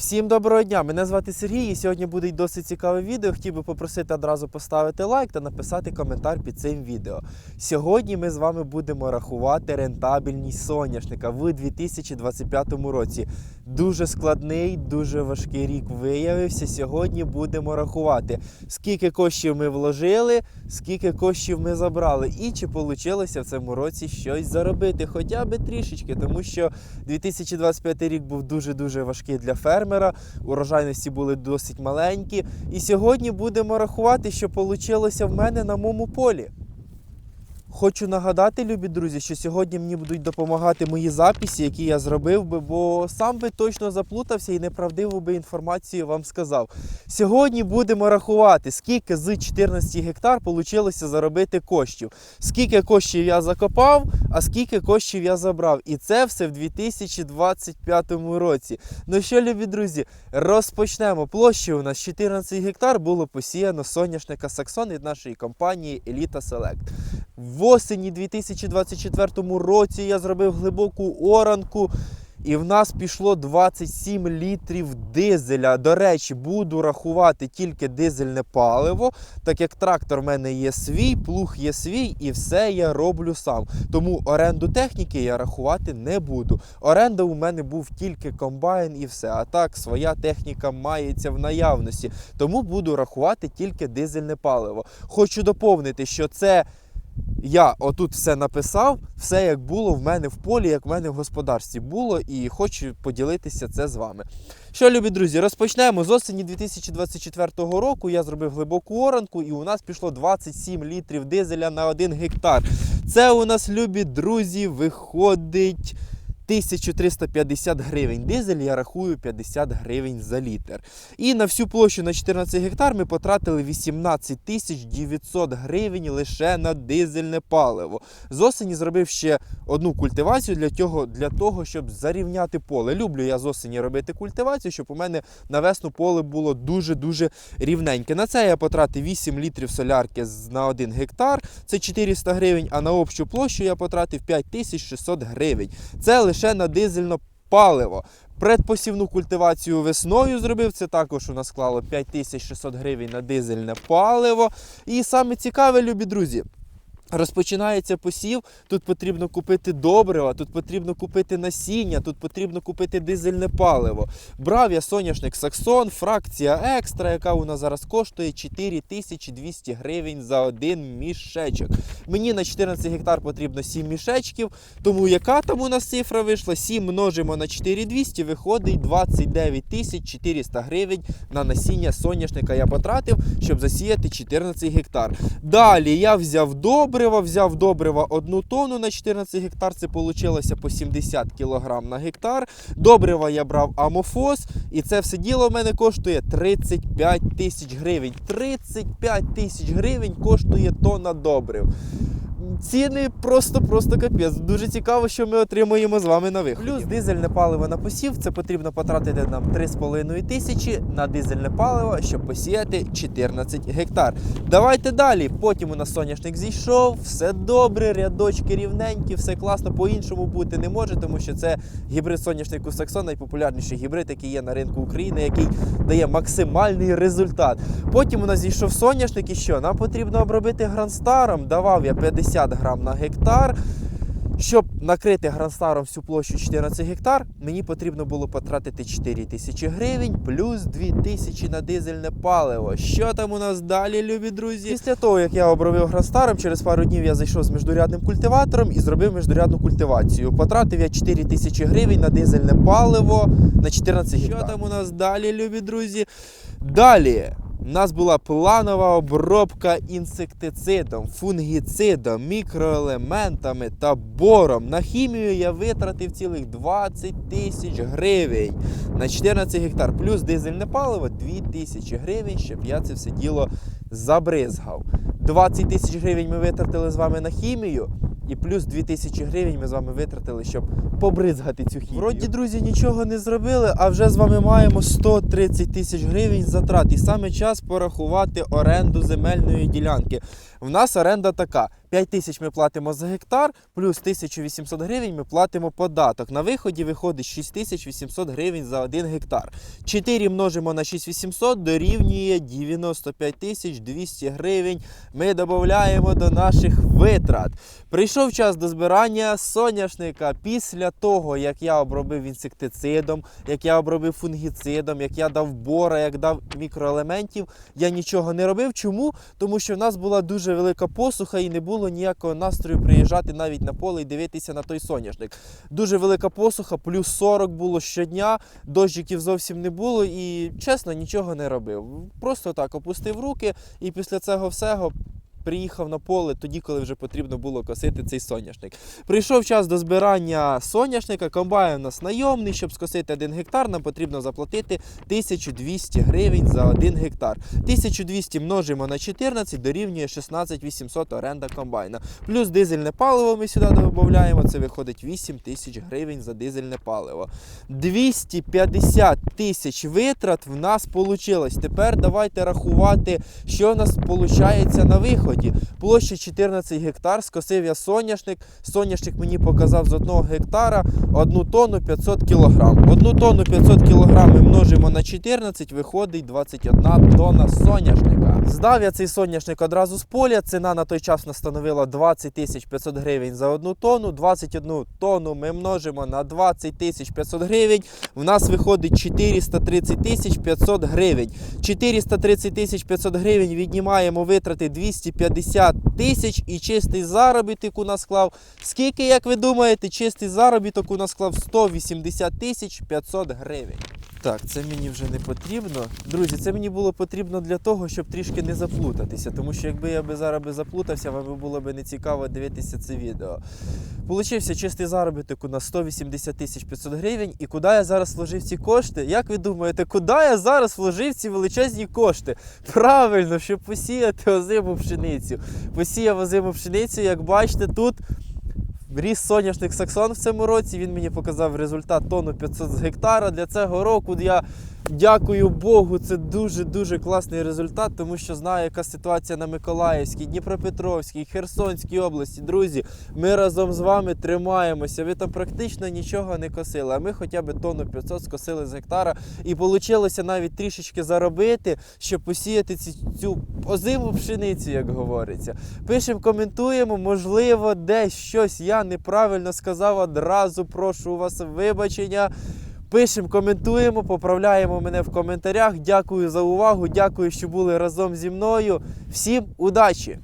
Всім доброго дня! Мене звати Сергій, і сьогодні буде досить цікаве відео. Хотів би попросити одразу поставити лайк та написати коментар під цим відео. Сьогодні ми з вами будемо рахувати рентабельність соняшника в 2025 році. Дуже складний, дуже важкий рік виявився. Сьогодні будемо рахувати, скільки коштів ми вложили, скільки коштів ми забрали, і чи вийшло в цьому році щось заробити, хоча б трішечки, тому що 2025 рік був дуже-дуже важкий для фермера. Урожайності були досить маленькі. І сьогодні будемо рахувати, що вийшло в мене на моєму полі. Хочу нагадати, любі друзі, що сьогодні мені будуть допомагати мої записи, які я зробив би, бо сам би точно заплутався і неправдиву би інформацію вам сказав. Сьогодні будемо рахувати, скільки з 14 гектар вийшло заробити коштів. Скільки коштів я закопав, а скільки коштів я забрав. І це все в 2025 році. Ну що, любі друзі, розпочнемо. Площа у нас 14 гектар було посіяно соняшника Саксон від нашої компанії Еліта Селект. В осені 2024 році я зробив глибоку оранку. І в нас пішло 27 літрів дизеля. До речі, буду рахувати тільки дизельне паливо, так як трактор в мене є свій, плуг є свій, і все я роблю сам. Тому оренду техніки я рахувати не буду. Оренда у мене був тільки комбайн і все. А так, своя техніка мається в наявності. Тому буду рахувати тільки дизельне паливо. Хочу доповнити, що це. Я отут все написав, все як було в мене в полі, як в мене в господарстві було, і хочу поділитися це з вами. Що, любі друзі, розпочнемо з осені 2024 року. Я зробив глибоку оранку, і у нас пішло 27 літрів дизеля на 1 гектар. Це у нас, любі друзі, виходить. 1350 гривень. Дизель я рахую 50 гривень за літр. І на всю площу на 14 гектар ми потратили 18 тисяч 900 гривень лише на дизельне паливо. З осені зробив ще одну культивацію для того, для того, щоб зарівняти поле. Люблю я з осені робити культивацію, щоб у мене на весну поле було дуже-дуже рівненьке. На це я потратив 8 літрів солярки на 1 гектар, це 400 гривень, а на общу площу я потратив 5600 гривень. Це лише на дизельне паливо. Предпосівну культивацію весною зробив. Це також у нас склало 5600 гривень на дизельне паливо. І саме цікаве, любі друзі. Розпочинається посів, тут потрібно купити добрива, тут потрібно купити насіння, тут потрібно купити дизельне паливо. Брав я соняшник Саксон, фракція екстра, яка у нас зараз коштує 4200 гривень за один мішечок. Мені на 14 гектар потрібно 7 мішечків, тому яка там у нас цифра вийшла? 7 множимо на 4200, виходить 29 400 гривень на насіння соняшника я потратив, щоб засіяти 14 гектар. Далі я взяв добрива, взяв добрива 1 тонну на 14 гектар, це вийшло по 70 кг на гектар. Добрива я брав амофос, і це все діло в мене коштує 35 тисяч гривень. 35 тисяч гривень коштує тонна добрив. Ціни просто-просто капець. Дуже цікаво, що ми отримуємо з вами на виході. Плюс дизельне паливо на посів. Це потрібно потратити нам 3,5 тисячі на дизельне паливо, щоб посіяти 14 гектар. Давайте далі. Потім у нас соняшник зійшов, все добре, рядочки рівненькі, все класно. По-іншому бути не може, тому що це гібрид соняшнику Саксон, найпопулярніший гібрид, який є на ринку України, який дає максимальний результат. Потім у нас зійшов соняшник і що? Нам потрібно обробити гранстаром. Давав я 50 грам на гектар. Щоб накрити гранстаром всю площу 14 гектар, мені потрібно було потратити 4 тисячі гривень плюс 2 тисячі на дизельне паливо. Що там у нас далі, любі друзі? Після того, як я обробив гранстаром, через пару днів я зайшов з міждурядним культиватором і зробив міждурядну культивацію. Потратив я 4 тисячі гривень на дизельне паливо на 14 гектар. Що там у нас далі, любі друзі? Далі. У нас була планова обробка інсектицидом, фунгіцидом, мікроелементами та бором. На хімію я витратив цілих 20 тисяч гривень на 14 гектар, плюс дизельне паливо 2 тисячі гривень, щоб я це все діло забризгав. 20 тисяч гривень ми витратили з вами на хімію, і плюс 2 тисячі гривень ми з вами витратили, щоб побризгати цю хімію. Вроді, друзі, нічого не зробили, а вже з вами маємо 130 тисяч гривень затрат. І саме час порахувати оренду земельної ділянки. В нас оренда така: 5 тисяч ми платимо за гектар, плюс 1800 гривень ми платимо податок. На виході виходить 6800 гривень за 1 гектар. 4 множимо на 6800 дорівнює 95 200 гривень. Ми додаємо до наших витрат. Прийшов час до збирання соняшника після того, як я обробив інсектицидом, як я обробив фунгіцидом, як я дав бора, як дав мікроелементів. Я нічого не робив. Чому? Тому що в нас була дуже велика посуха і не було ніякого настрою приїжджати навіть на поле і дивитися на той соняшник. Дуже велика посуха, плюс 40 було щодня, дощиків зовсім не було і чесно нічого не робив. Просто так опустив руки і після цього всього. Приїхав на поле тоді, коли вже потрібно було косити цей соняшник. Прийшов час до збирання соняшника. Комбайн у нас найомний. Щоб скосити 1 гектар, нам потрібно заплатити 1200 гривень за 1 гектар. 1200 множимо на 14 дорівнює 16 800 оренда комбайна. Плюс дизельне паливо ми сюди додаємо. Це виходить 8 тисяч гривень за дизельне паливо. 250 тисяч витрат в нас вийшло. Тепер давайте рахувати, що в нас виходить на виході. Площа 14 гектар, скосив я соняшник. Соняшник мені показав з 1 гектара 1 тонну 500 кілограм. 1 тонну 500 кілограм ми множимо на 14, виходить 21 тонна соняшника. Здав я цей соняшник одразу з поля. Ціна на той час настановила 20 тисяч 500 гривень за одну тонну. 21 тонну ми множимо на 20 тисяч 500 гривень. В нас виходить 430 тисяч 500 гривень. 430 тисяч 500 гривень віднімаємо витрати 250 тисяч і чистий заробіток у нас склав. Скільки, як ви думаєте, чистий заробіток у нас склав 180 тисяч 500 гривень. Так, це мені вже не потрібно. Друзі, це мені було потрібно для того, щоб трішки не заплутатися. Тому що якби я би зараз би заплутався, вам було б не цікаво дивитися це відео. Получився чистий заробіток у нас 180 тисяч 500 гривень. І куди я зараз вложив ці кошти? Як ви думаєте, куди я зараз вложив ці величезні кошти? Правильно, щоб посіяти озиму пшеницю. Посіяв озиму пшеницю, як бачите, тут. Ріс соняшник Саксон в цьому році. Він мені показав результат тонну 500 з гектара. Для цього року я дякую Богу. Це дуже-дуже класний результат, тому що знаю, яка ситуація на Миколаївській, Дніпропетровській, Херсонській області. Друзі, ми разом з вами тримаємося. Ви там практично нічого не косили, а ми хоча б тонну 500 скосили з гектара. І вийшло навіть трішечки заробити, щоб посіяти цю озиму пшеницю, як говориться. Пишемо, коментуємо, можливо, десь щось я неправильно сказав. Одразу прошу у вас вибачення. Пишемо, коментуємо, поправляємо мене в коментарях. Дякую за увагу. Дякую, що були разом зі мною. Всім удачі!